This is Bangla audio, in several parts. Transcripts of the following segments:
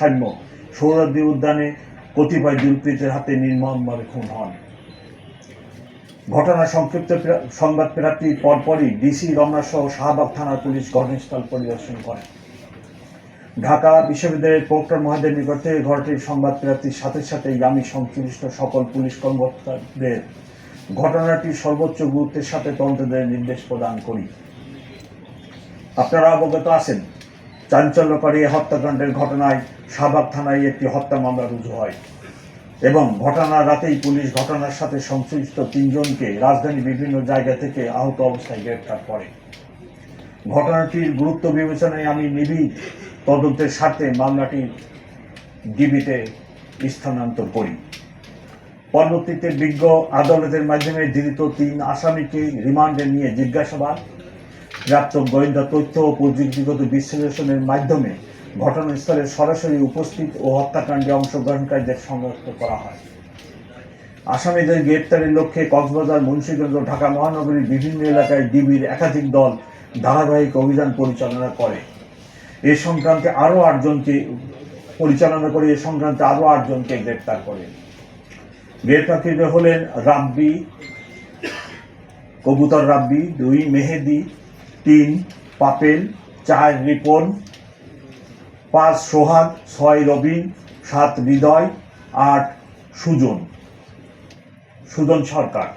সাম্য। সৌরাদ্দি উদ্যানে কতিপয় দুর্বৃত্তের হাতে নির্মমভাবে খুন হন। ঘটনা সংক্ষিপ্ত সংবাদ প্রাপ্তির পরপরই ডিসি রমনা সহ শাহবাগ থানার পুলিশ ঘটনাস্থল পরিদর্শন করে। ঢাকা বিশ্ববিদ্যালয়ের প্রক্টর মহাদের নিকট থেকে ঘটনাটির সংবাদ প্রাপ্তির সাথে সাথেই আমি সংশ্লিষ্ট সকল পুলিশ কর্মকর্তাদের ঘটনাটির সর্বোচ্চ গুরুত্বের সাথে তদন্তের নির্দেশ প্রদান করি। আপনারা অবগত আছেন চাঞ্চল্যকারী হত্যাকাণ্ডের ঘটনায় শাহবাগ থানায় একটি হত্যা মামলা রুজু হয়। এবং ঘটনার রাতেই পুলিশ ঘটনার সাথে সংশ্লিষ্ট তিনজনকে রাজধানীর বিভিন্ন জায়গা থেকে আহত অবস্থায় গ্রেপ্তার করে। ঘটনাটির গুরুত্ব বিবেচনায় আমি নিবিড় তদন্তের স্বার্থে মামলাটি ডিবিতে স্থানান্তর করি। পরবর্তীতে বিজ্ঞ আদালতের মাধ্যমে ধৃত তিন আসামিকে রিমান্ডে নিয়ে জিজ্ঞাসাবাদ প্রাপ্ত গোয়েন্দা তথ্য ও প্রযুক্তিগত বিশ্লেষণের মাধ্যমে ঘটনাস্থলে সরাসরি উপস্থিত ও হত্যাকাণ্ডে অংশগ্রহণকারীদের শনাক্ত করা হয়। আসামিদের গ্রেপ্তারের লক্ষ্যে কক্সবাজার, মুন্সিগঞ্জ ও ঢাকা মহানগরীর বিভিন্ন এলাকায় ডিবির একাধিক দল ধারাবাহিক অভিযান পরিচালনা করে। এ সংক্রান্তে আরও আটজনকে পরিচালনা করে, এ সংক্রান্তে আরও আটজনকে গ্রেপ্তার করে। গ্রেপ্তারকৃত হলেন রাব্বি, কবুতর রাব্বি, দুই মেহেদি তিন, পাপেল, চার, রিপন, পাঁচ, সোহাগ, ছয়, রবিন, সাত, হৃদয়, আট, সুজন। সুজন সরকার।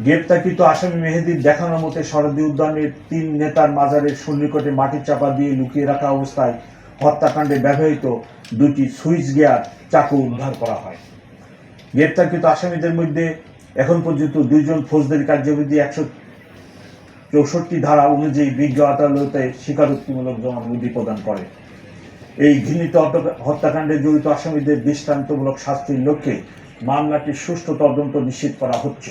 গ্রেপ্তারকৃত আসামি মেহেদির দেখানো মতে শরদী উদ্যানের তিন নেতার মাজারের সন্নিকটে মাটির চাপা দিয়ে লুকিয়ে রাখা অবস্থায় হত্যাকাণ্ডে ব্যবহৃত দুটি সুইচ গিয়ার চাকু উদ্ধার করা হয়। গ্রেপ্তারকৃত আসামিদের মধ্যে এখন পর্যন্ত দুইজন ফৌজদারি কার্যবিধি একশো চৌষট্টি ধারা অনুযায়ী বিজ্ঞ আদালতে স্বীকারোক্তিমূলক জবানবন্দি প্রদান করে। এই ঘৃণিত হত্যা- হত্যাকাণ্ডে জড়িত আসামিদের দৃষ্টান্তমূলক শাস্তির লক্ষ্যে মামলাটির সুষ্ঠু তদন্ত নিশ্চিত করা হচ্ছে।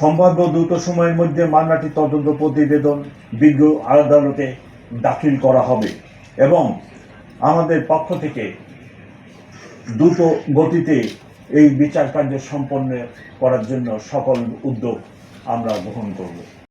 সম্ভাব্য দ্রুত সময়ের মধ্যে মামলাটি তদন্ত প্রতিবেদন বিজ্ঞ আদালতে দাখিল করা হবে এবং আমাদের পক্ষ থেকে দ্রুত গতিতে এই বিচার কার্য সম্পন্ন করার জন্য সকল উদ্যোগ আমরা গ্রহণ করব।